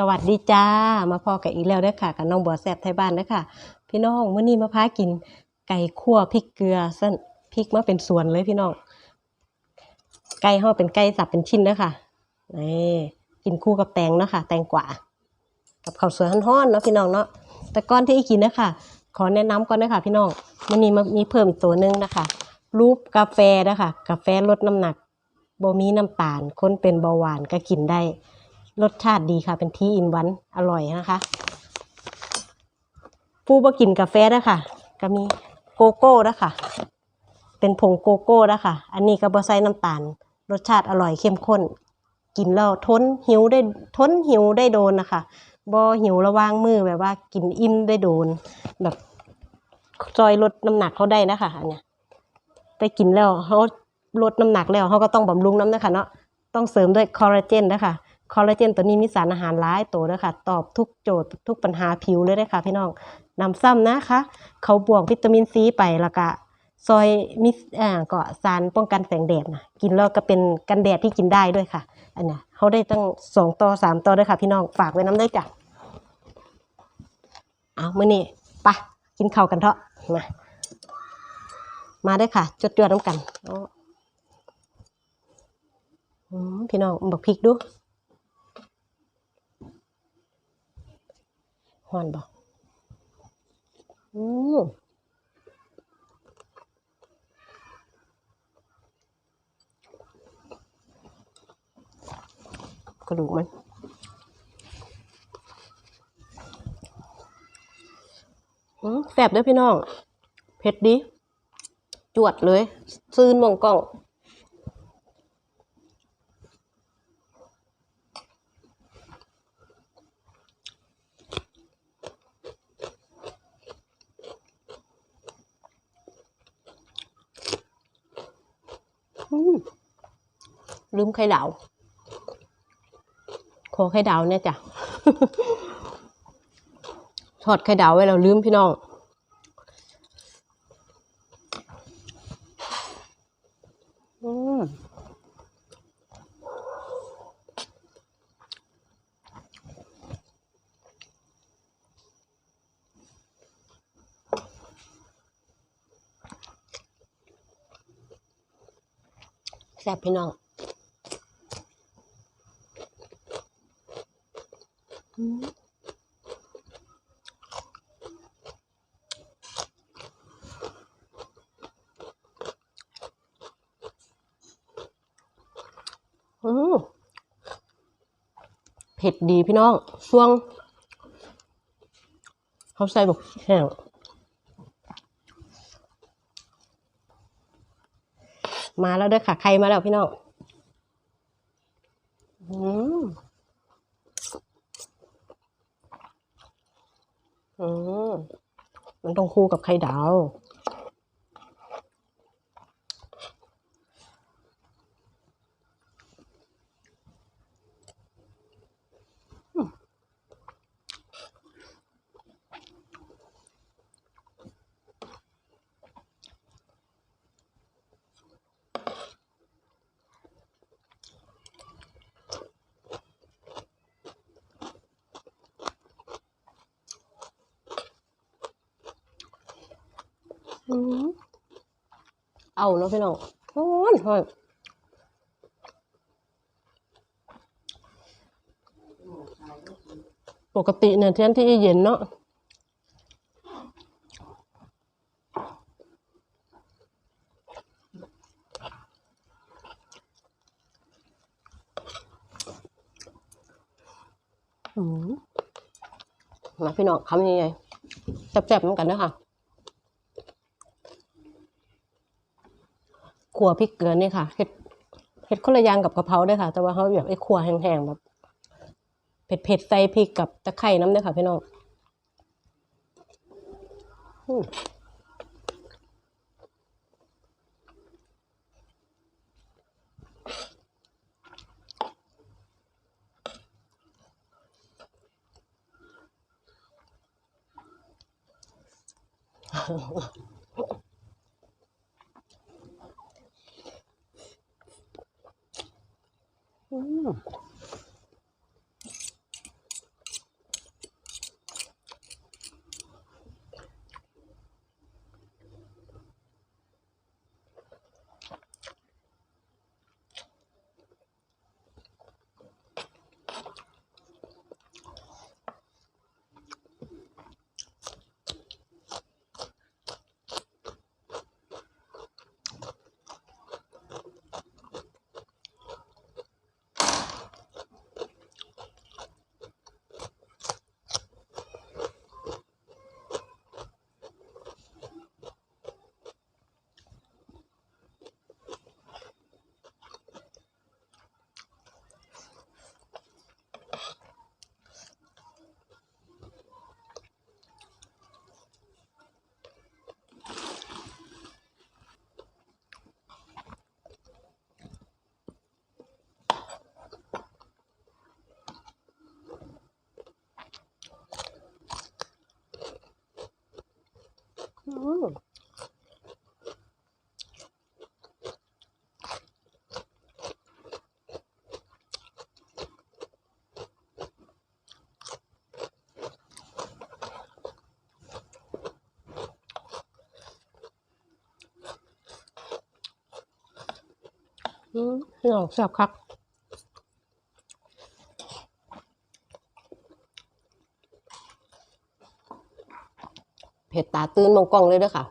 สวัสดีจ้า มาพอกันอีกแล้วเด้อค่ะกับน้องบัวแซบไทยบ้านเด้อค่ะ พี่น้องเมื้อนี้มาพากินไก่คั่วพริกเกลือสั้นพริกมาเป็นส่วนเลยพี่น้อง ไก่เฮาเป็นไก่สับเป็นชิ้นเด้อค่ะนี่กินคู่กับแตงเนาะค่ะ แตงกวากับข้าวสวยฮ้อนๆเนาะพี่น้องเนาะแต่ก่อนที่อีกินนะคะขอแนะนำก่อนนะคะพี่น้องเมื้อนี้มามีเพิ่มอีกตัวหนึงนะคะรูปกาแฟนะคะกาแฟลดน้ำหนักบ่มีน้ำตาลคนเป็นเบาหวานก็กินได้ รสชาติดีค่ะ เป็นทีอินวันอร่อยนะคะ ผู้บ่กินกาแฟนะคะก็มีโกโก้นะคะเป็นผงโกโก้นะคะอันนี้ก็บ่ใส่น้ำตาล รสชาติอร่อยเข้มข้น กินแล้วทนหิวได้ทนหิวได้โดนนะคะบ่หิวระว่างมือแบบว่ากินอิ่มได้โดน แบบซอยลดน้ำหนักเขาได้นะคะอันเนี้ยไปกินแล้วเขาลดน้ำหนักแล้วเขาก็ต้องบำรุงน้ำนะคะเนาะต้องเสริมด้วยคอลลาเจนนะคะ คอลลาเจนตัวนี้มีสารอาหารหลายตัวเลยค่ะตอบทุกโจทย์ทุกปัญหาผิวเลยได้ค่ะพี่น้องนำซ้ำนะคะ เขาบวกวิตามินซีไปแล้วก็ซอยมิสอ่าก็สารป้องกันแสงแดดนะกินแล้วก็เป็นกันแดดที่กินได้ด้วยค่ะ อันนี้เขาได้ตั้งสองต่อสามต่อด้วยค่ะ พี่น้องฝากไว้น้ำด้วยจ้ะเอามื่อนี้ไปกินข้าวกันเถอะมามาได้ค่ะ จดจวดน้ำกันอาอืมพี่น้องบอกพริกดู ฮอนบ่อืมกระดูกมันอืมแซ่บด้อพี่น้อง เผ็ดดี จวดเลย ซืนมองกล้อง ลืมไข่ดาว ขอไข่ดาวเนี่ยจ้ะทอดไข่ดาวไว้เราลืมพี่น้องอืม ซ่บพี่น้องอือเผ็ดดีพี่น้องช่วง เขาใส่บกแห้ง มาแล้วเด้อค่ะใครมาแล้วพี่น้องอืมอืมมันต้องคู่กับไข่ดาว เอาเนาะพี่น้องฮ้อนฮ้อนปกติเนี่ยเที่ยงที่เย็นเนาะมาพี่น้องคำยังไงแซ่บๆเหมือนกันนะค่ะ ขัวพริกเกลือนี่ค่ะเห็ดเห็ดคนละอย่างกับกะเพราด้วยค่ะ แต่ว่าเขาแบบไอ้ขัวแห้งๆแบบเผ็ดเผ็ดๆใส่พริกกับตะไคร่น้ำด้วยค่ะพี่น้องอืมอืม อืมอืมพี่น้องแซ่บคัก เห็ดตาตื้นมองกล้องเลยเด้อค่ะ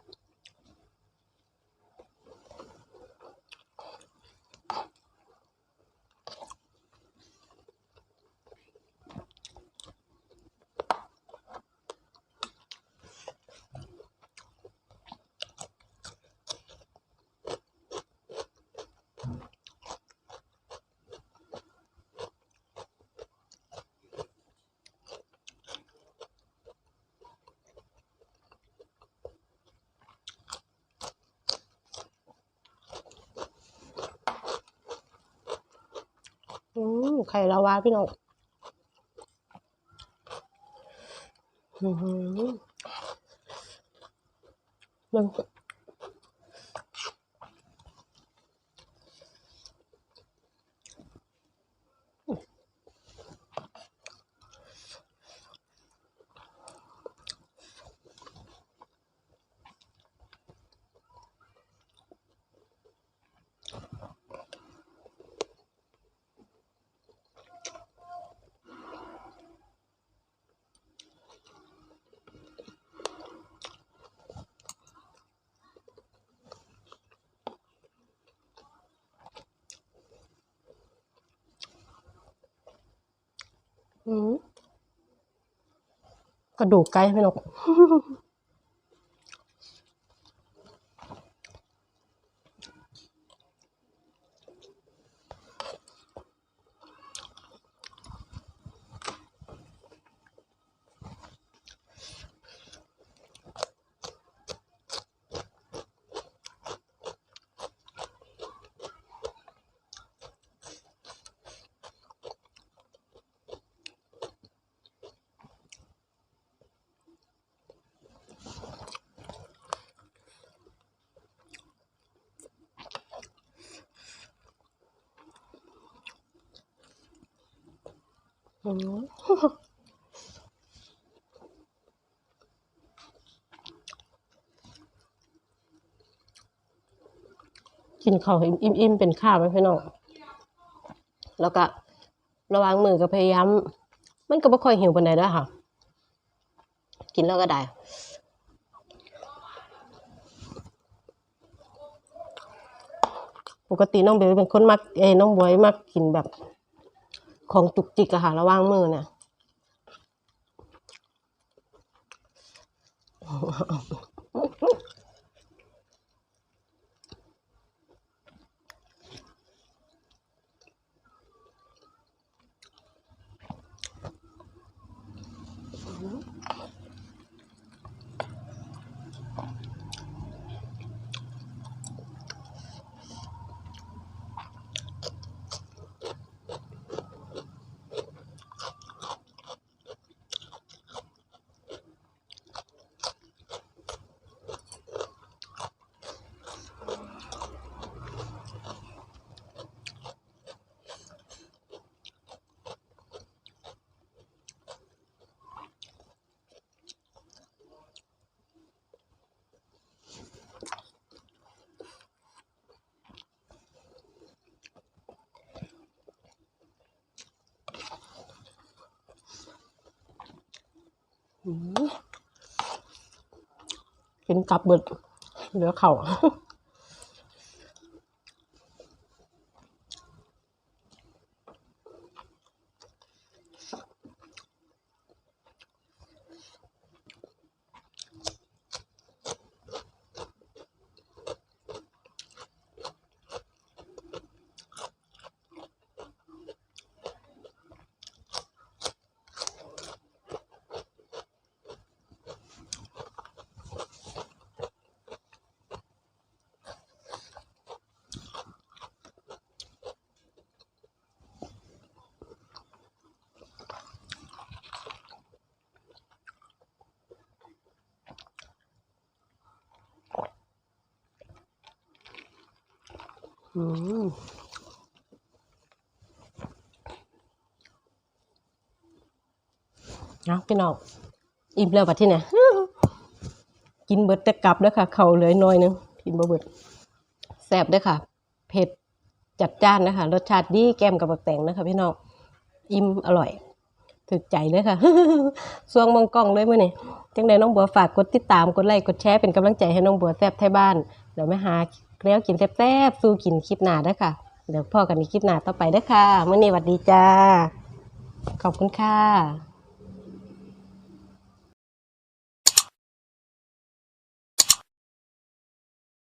อืมไข่ลาวาพี่น้องอืมมัน กระดูกไก่ไม่หรอก กินข้าวอิ่มๆเป็นข้าวไหมพี่น้อง แล้วก็ระวางมือก็พยายาม มันก็บ่ค่อยหิวปานใดเด้อค่ะ กินแล้วก็ได้ปกติน้องเบลเป็นคนมักเอ้น้องบวยมักกินแบบ ของจุกจิกอะค่ะ ระว่างมือเนี่ย กินกลับเบิดเหลือเข่า อืมเอาพี่น้องอิ่มแล้วบัดที่เนี่ยกินเบิดแต่กลับเด้อค่ะ เขาเหลือน้อยหนึงกินบ่เบิดแซ่บด้อค่ะ เผ็ดจัดจ้านนะคะ รสชาติดีแก้มกับบักแตงนะคะ พี่น้องอิ่มอร่อยถึกใจเลยค่ะสวงมองกล้องเลยเมื่อนี่จังใดน้องบัวฝากกดติดตามกดไลค์กดแชร์เป็นกำลังใจให้น้องบัวแซ่บไทยบ้านเดี๋ยวไม่หา แล้วกินแซ่บๆ สู้กินคลิปหน้าเด้อค่ะ เดี๋ยวพ่อกันในคลิปหน้าต่อไปเด้อค่ะมื่อนี้หวัดดีจ้า ขอบคุณค่ะ